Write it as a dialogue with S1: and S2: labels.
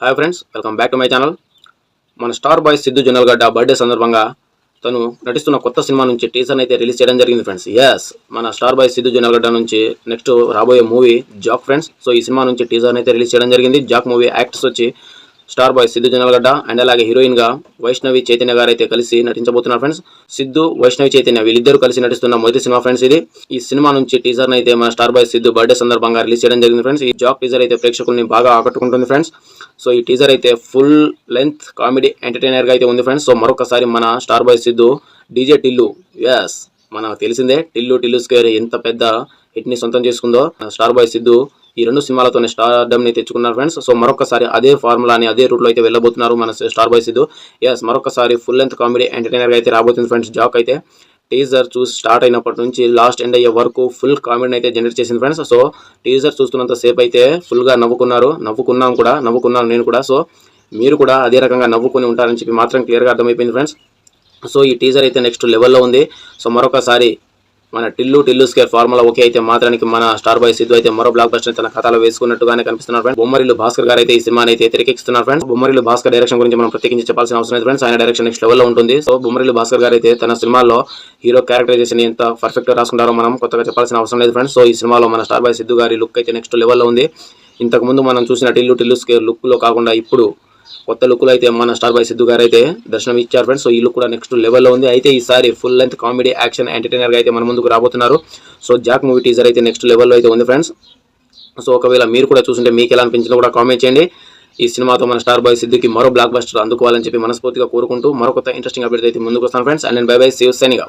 S1: Hi friends welcome back to my channel మన star boy Siddhu Jonnalagadda birthday సందర్భంగా తను నటిస్తున్న కొత్త సినిమా నుంచి టీజర్ అయితే రిలీజ్ చేయడం జరిగింది ఫ్రెండ్స్ ఎస్ మన స్టార్ బాయ్ సిద్ధు జొన్నలగడ్డ నుంచి నెక్స్ట్ రాబోయే మూవీ జాక్ ఫ్రెండ్స్ సో ఈ సినిమా నుంచి టీజర్ అయితే రిలీజ్ చేయడం జరిగింది. జాక్ మూవీ యాక్టర్స్ వచ్చి star boy Siddhu Jonnalagadda and అలాగే హీరోయిన్గా వైష్ణవి చైతన్య గారు అయితే కలిసి నటించబోతున్నారు ఫ్రెండ్స్. సిద్ధు వైష్ణవి చైతన్య వీళ్ళిద్దరూ కలిసి నటిస్తున్న మొదటి సినిమా ఫ్రెండ్స్ ఇది. ఈ సినిమా నుంచి టీజర్ అయితే మన స్టార్ బాయ్ సిద్ధు బర్త్డే సందర్భంగా రిలీజ్ చేయడం జరిగింది ఫ్రెండ్స్. ఈ జాక్ టీజర్ అయితే ప్రేక్షకుల్ని బాగా ఆకట్టుకుంటుంది ఫ్రెండ్స్. సో ఈ టీజర్ అయితే ఫుల్ లెంత్ కామెడీ ఎంటర్టైనర్గా అయితే ఉంది ఫ్రెండ్స్. సో మరొకసారి మన star boy Siddhu DJ Tillu as మనకు తెలిసిందే. టిల్లు టిల్లు స్క్వేర్ ఎంత పెద్ద హిట్ని సొంతం చేసుకుందో. స్టార్ బాయ్ సిద్ధు ఈ రెండు సినిమాలతోనే స్టార్ని తెచ్చుకున్నారు ఫ్రెండ్స్. సో మరొకసారి అదే ఫార్ములాని అదే రూట్లో అయితే వెళ్ళబోతున్నారు మన స్టార్ బాయ్ సిద్ధు ఎస్ మరొకసారి ఫుల్ లెంత్ కామెడీ ఎంటర్టైనర్గా అయితే రాబోతుంది ఫ్రెండ్స్ జాక్ అయితే. టీజర్ చూసి స్టార్ట్ అయినప్పటి నుంచి లాస్ట్ ఎండ్ అయ్యే వరకు ఫుల్ కామెడీ అయితే జనరేట్ చేసింది ఫ్రెండ్స్. సో టీజర్ చూస్తున్నంత సేపు అయితే ఫుల్గా నవ్వుకున్నారు. నవ్వుకున్నాం కూడా నవ్వుకున్నాను నేను కూడా. సో మీరు కూడా అదే రకంగా నవ్వుకుని ఉంటారని చెప్పి మాత్రం క్లియర్గా అర్థమైపోయింది ఫ్రెండ్స్. సో ఈ టీజర్ అయితే నెక్స్ట్ లెవెల్లో ఉంది. సో మరొకసారి మన Tillu Tillu square formula okay అయితే మాత్రానికి మన స్టార్ బాయ్ సిద్ధు అయితే మరో బ్లాక్ బస్టర్ తన ఖాతాలో వేసుకున్నట్టుగానే కనిపిస్తున్నారు ఫ్రెండ్స్ బొమ్మరిలు భాస్కర్ గారు అయితే ఈ సినిమాని అయితే తెరకెక్కిస్తున్నారు ఫ్రెండ్స్ బొమ్మరిలు భాస్కర్ డైరెక్షన్ గురించి మనం ప్రత్యేకించి చెప్పాల్సిన అవసరం లేదు ఫ్రెండ్స్ ఆయన డైరెక్షన్ నెక్స్ట్ లెవెల్లో ఉంటుంది. సో బొమ్మరిలు భాస్కర్ గారు అయితే తన సినిమాలో హీరో క్యారెక్టరైజేషన్ ఎంత పర్ఫెక్ట్గా రాసుకుంటారో మనం కొత్తగా చెప్పాల్సిన అవసరం లేదు ఫ్రెండ్స్ సో ఈ సినిమాలో మన స్టార్ బాయ్ సిద్ధు గారి లుక్ అయితే నెక్స్ట్ లెవెల్లో ఉంది. ఇంతకుముందు మనం చూసిన టిల్లు టిల్లు స్కేర్ లుక్లో కాకుండా ఇప్పుడు కొత్త లుక్లో అయితే మన స్టార్ బాయ్ సిద్ధు గారు అయితే దర్శనం ఇచ్చారు ఫ్రెండ్స్ సో ఈ లుక్ కూడా నెక్స్ట్ లెవెల్లో ఉంది. అయితే ఈసారి ఫుల్ లెంత్ కామెడీ యాక్షన్ ఎంటర్టైనర్గా అయితే మన ముందుకు రాబోతున్నారు. సో జాక్ మూవీ టీజర్ అయితే నెక్స్ట్ లెవెల్లో అయితే ఉంది ఫ్రెండ్స్ సో ఒకవేళ మీరు కూడా చూస్తుంటే మీకు ఎలా అనిపించినా కూడా కామెంట్ చేయండి. ఈ సినిమాతో మన స్టార్ బాయ్ సిద్ధుకి మరో బ్లాక్ బస్టర్ అందుకోవాలని చెప్పి మనస్ఫూర్తిగా కోరుకుంటూ మరో కొత్త ఇంట్రెస్టింగ్ అప్డేట్ అయితే ముందుకు వస్తాను ఫ్రెండ్స్ అండ్ నేను బై బై సేవ్ సైనిగా